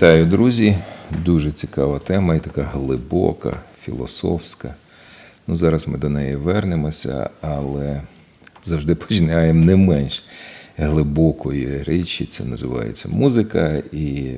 Вітаю, друзі! Дуже цікава тема і така глибока, філософська. Ну, зараз ми до неї вернемося, але завжди починаємо не менш глибокої речі. Це називається музика. І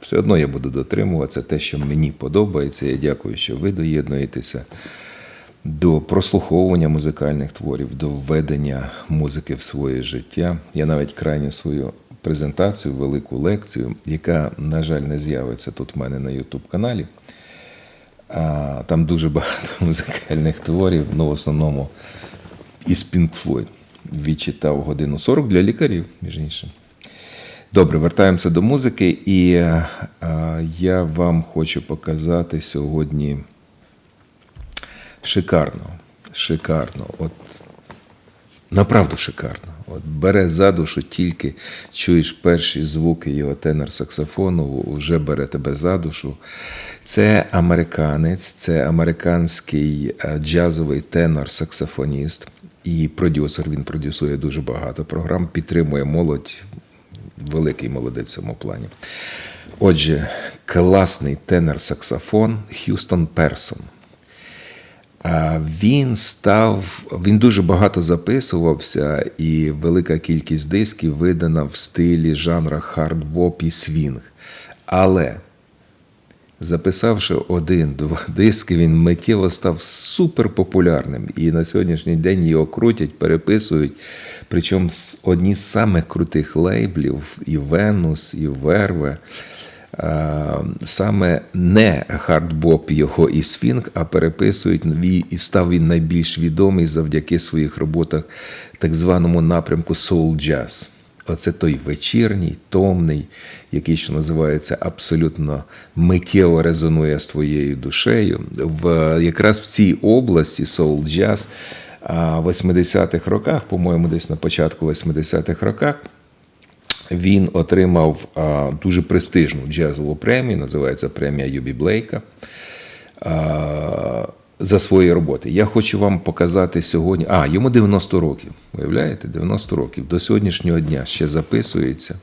все одно я буду дотримуватися те, що мені подобається. Я дякую, що ви доєднуєтеся до прослуховування музикальних творів, до введення музики в своє життя. Я навіть крайню свою презентацію, велику лекцію, яка, на жаль, не з'явиться тут в мене на YouTube каналі. Там дуже багато музикальних творів, ну в основному із Pink Floyd. Відчитав годину 40 для лікарів, між іншим. Добре, вертаємося до музики, і а, я вам хочу показати сьогодні шикарно. Шикарно. От направду шикарно. От бере за душу, тільки чуєш перші звуки його тенор-саксофону, вже бере тебе за душу. Це американець, це американський е, джазовий тенор-саксофоніст і продюсер. Він продюсує дуже багато програм, підтримує молодь, великий молодець в цьому плані. Отже, класний тенор-саксофон Х'юстон Персон. Він став, він дуже багато записувався, і велика кількість дисків видана в стилі жанра хардбоп і свінг. Але, записавши один-два диски, він миттєво став суперпопулярним. І на сьогоднішній день його крутять, переписують. Причому одні з самих крутих лейблів і Венус, і Верве. Саме не хардбоп його і свінг, а переписують і став він найбільш відомий завдяки своїх роботах так званому напрямку Soul Jazz. Оце той вечірній, томний, який що називається абсолютно миттєво резонує з твоєю душею. В якраз в цій області Soul Jazz в 80-х роках, по-моєму, десь на початку 80-х роках. Він отримав дуже престижну джазову премію, називається премія Юбі Блейка. За свої роботи. Я хочу вам показати сьогодні. А, йому 90 років. Уявляєте, 90 років. До сьогоднішнього дня ще записується.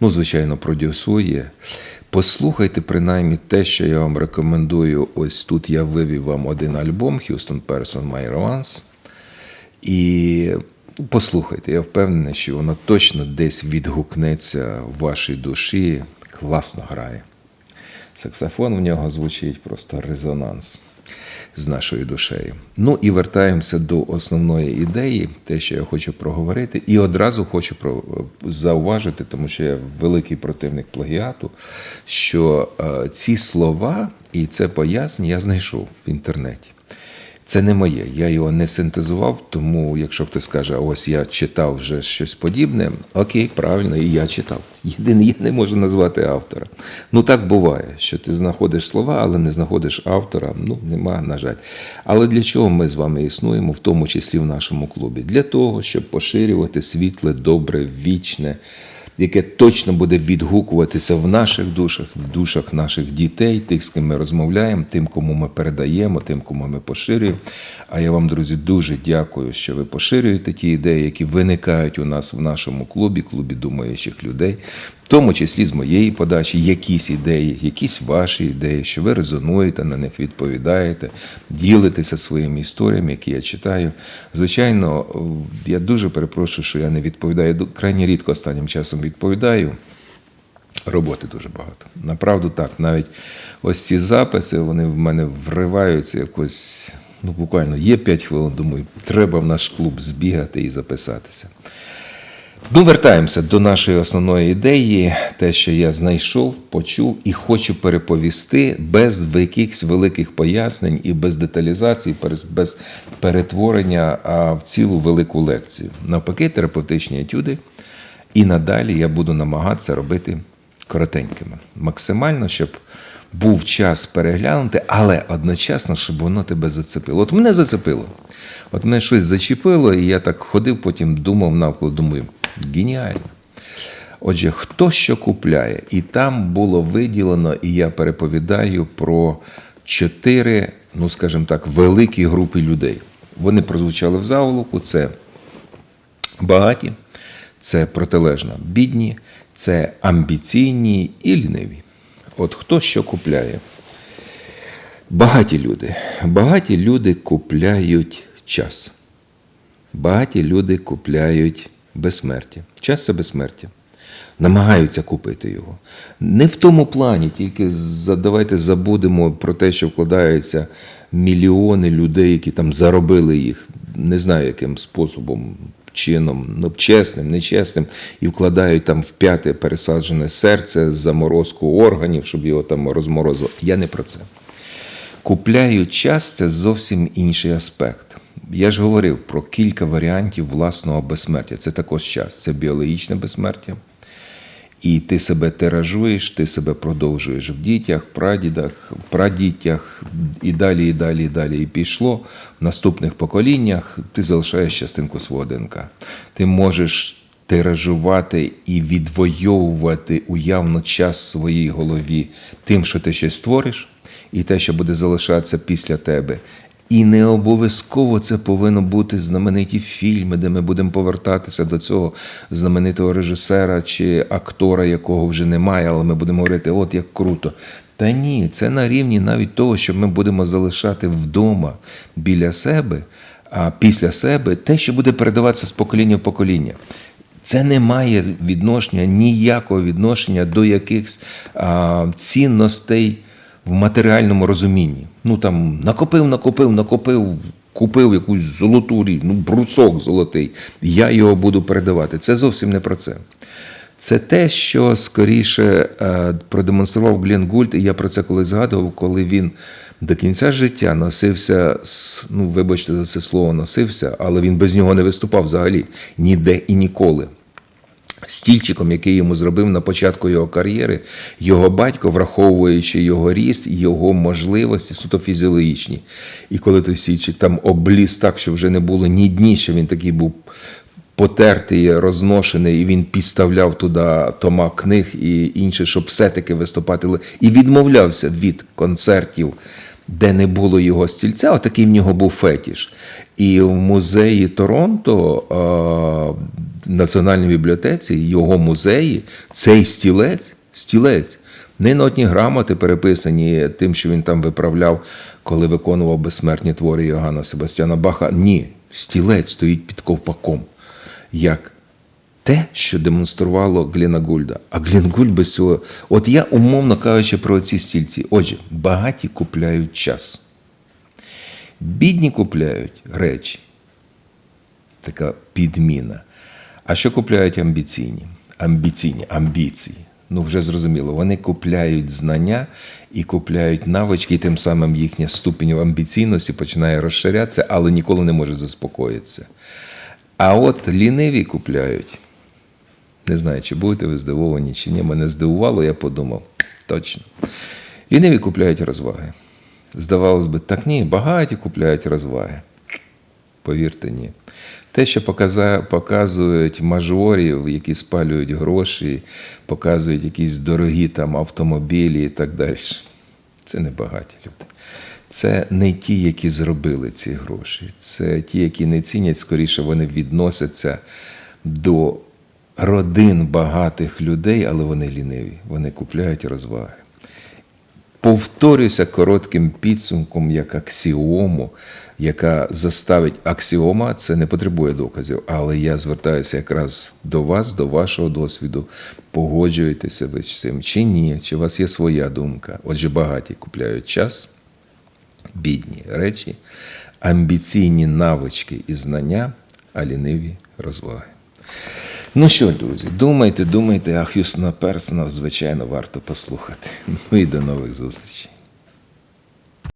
Ну, звичайно, продюсує. Послухайте, принаймні, те, що я вам рекомендую. Ось тут я вивів вам один альбом Houston Person My Romance. І Послухайте, я впевнений, що воно точно десь відгукнеться в вашій душі. Класно грає. Саксофон в нього звучить просто резонанс з нашою душею. Ну і вертаємося до основної ідеї, те, що я хочу проговорити, і одразу хочу про зауважити, тому що я великий противник плагіату, що е, ці слова і це пояснення я знайшов в інтернеті. Це не моє, я його не синтезував, тому якщо хтось скаже, ось я читав вже щось подібне, окей, правильно, і я читав. Єдине, я не можу назвати автора. Ну так буває, що ти знаходиш слова, але не знаходиш автора. Ну, нема, на жаль. Але для чого ми з вами існуємо, в тому числі в нашому клубі? Для того, щоб поширювати світле, добре, вічне яке точно буде відгукуватися в наших душах, в душах наших дітей, тих, з ким ми розмовляємо, тим, кому ми передаємо, тим, кому ми поширюємо. А я вам, друзі, дуже дякую, що ви поширюєте ті ідеї, які виникають у нас в нашому клубі, клубі думаючих людей тому числі з моєї подачі, якісь ідеї, якісь ваші ідеї, що ви резонуєте на них, відповідаєте, ділитеся своїми історіями, які я читаю. Звичайно, я дуже перепрошую, що я не відповідаю. Крайні рідко останнім часом відповідаю. Роботи дуже багато. Направду так. Навіть ось ці записи вони в мене вриваються якось. Ну, буквально є 5 хвилин, думаю, треба в наш клуб збігати і записатися. Ну, вертаємося до нашої основної ідеї, те, що я знайшов, почув і хочу переповісти без якихось великих пояснень і без деталізації, без перетворення в цілу велику лекцію. Навпаки, терапевтичні етюди. І надалі я буду намагатися робити коротенькими. Максимально, щоб був час переглянути, але одночасно, щоб воно тебе зацепило. От мене зацепило. От мене щось зачепило, і я так ходив, потім думав навколо, думаю, геніально. Отже, хто що купляє, і там було виділено, і я переповідаю про чотири, ну скажімо так, великі групи людей. Вони прозвучали в заголовку. Це багаті, це протилежно бідні, це амбіційні і ліниві. От хто що купляє? Багаті люди. Багаті люди купляють час. Багаті люди купляють безсмертя. Час це безсмертя. Намагаються купити його. Не в тому плані, тільки за- давайте забудемо про те, що вкладаються мільйони людей, які там заробили їх, не знаю яким способом, чином, ну, чесним, нечесним, і вкладають там в п'яте пересаджене серце, заморозку органів, щоб його там розморозило. Я не про це. Купляють час це зовсім інший аспект. Я ж говорив про кілька варіантів власного безсмертя. Це також час. Це біологічне безсмертя. І ти себе тиражуєш, ти себе продовжуєш в дітях, прадідах, прадітях, і далі, і далі, і далі. І пішло в наступних поколіннях. Ти залишаєш частинку свого ДНК. Ти можеш тиражувати і відвоювати уявно час в своїй голові тим, що ти щось створиш, і те, що буде залишатися після тебе. І не обов'язково це повинно бути знамениті фільми, де ми будемо повертатися до цього знаменитого режисера чи актора, якого вже немає, але ми будемо говорити, от як круто. Та ні, це на рівні навіть того, що ми будемо залишати вдома біля себе, а після себе те, що буде передаватися з покоління в покоління. Це не має відношення, ніякого відношення до якихось цінностей в матеріальному розумінні. Ну там накопив, накопив, накопив, купив якусь золоту річ, ну брусок золотий. Я його буду передавати. Це зовсім не про це. Це те, що скоріше е, продемонстрував Глен Гульт, і я про це колись згадував, коли він до кінця життя носився з, ну вибачте за це слово, носився, але він без нього не виступав взагалі ніде і ніколи стільчиком, який йому зробив на початку його кар'єри, його батько, враховуючи його ріст, його можливості, суто фізіологічні. І коли той стільчик там обліз так, що вже не було ні дні, що він такий був потертий, розношений, і він підставляв туди тома книг і інше, щоб все-таки виступати. І відмовлявся від концертів. Де не було його стільця, отакий в нього був фетіш. І в музеї Торонто, Національній бібліотеці, його музеї, цей стілець, стілець, не на одні грамоти переписані тим, що він там виправляв, коли виконував безсмертні твори Йоганна Себастьяна Баха. Ні, стілець стоїть під ковпаком. Як те, що демонструвало Гліна Гульда. А Глін без цього. От я, умовно кажучи, про ці стільці. Отже, багаті купляють час. Бідні купляють речі. Така підміна. А що купляють амбіційні? Амбіційні, амбіції. Ну, вже зрозуміло, вони купляють знання і купляють навички, і тим самим їхня ступінь амбіційності починає розширятися, але ніколи не може заспокоїтися. А от ліниві купляють. Не знаю, чи будете ви здивовані, чи ні. Мене здивувало, я подумав. Точно. Ліниві купляють розваги. Здавалось би, так ні, багаті купляють розваги. Повірте, ні. Те, що показують мажорів, які спалюють гроші, показують якісь дорогі там автомобілі і так далі. Це не багаті люди. Це не ті, які зробили ці гроші. Це ті, які не цінять, скоріше вони відносяться до родин багатих людей, але вони ліниві. Вони купляють розваги. Повторюся коротким підсумком як аксіому, яка заставить аксіома, це не потребує доказів, але я звертаюся якраз до вас, до вашого досвіду. Погоджуєтеся ви з цим чи ні, чи у вас є своя думка. Отже, багаті купляють час, бідні речі, амбіційні навички і знання, а ліниві розваги. Ну що, друзі, думайте, думайте, а Х'юстона Персона, звичайно, варто послухати. Ну і до нових зустрічей.